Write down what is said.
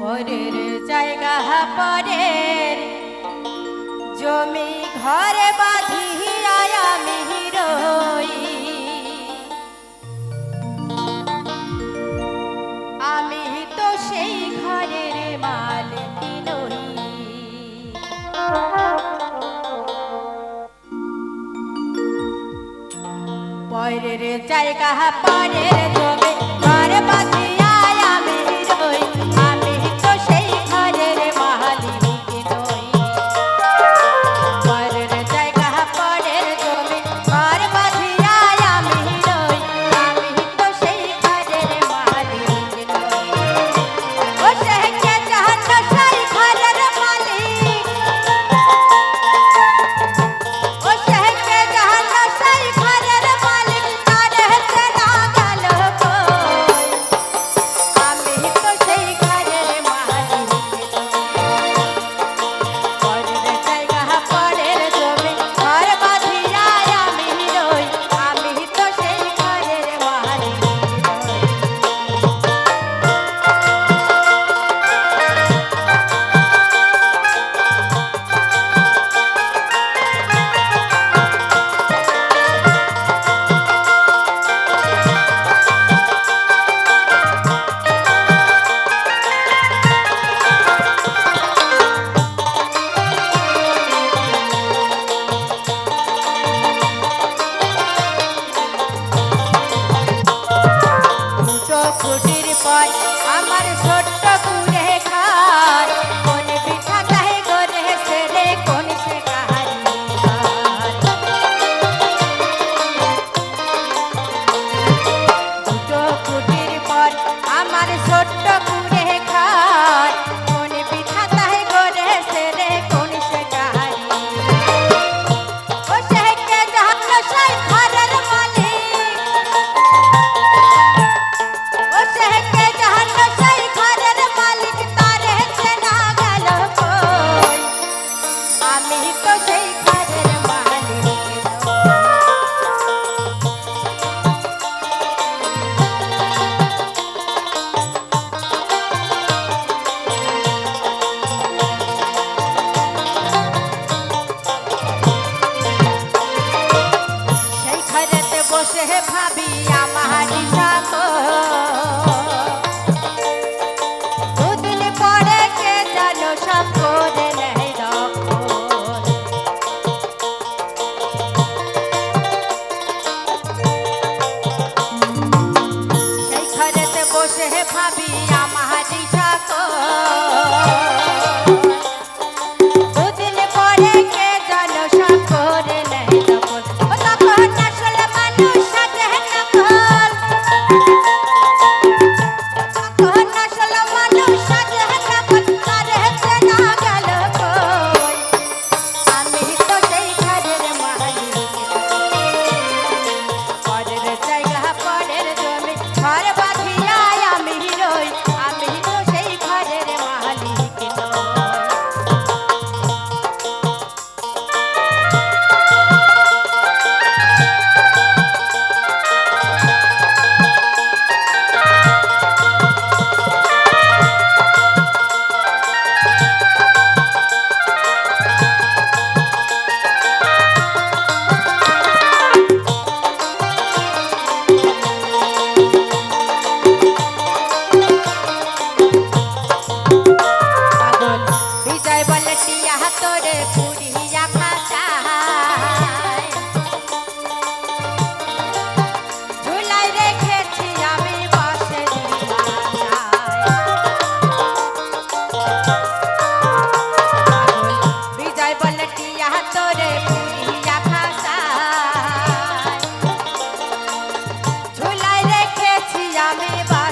পরের জায়গা পরের জমি ঘরে বাঁধিয়া আমি রই। আমি তো সেই ঘরের মালকি নই। পরের জায়গা পরের জমি ঘরে কয় আমার ছোট্ট পুরী happy Happy birthday.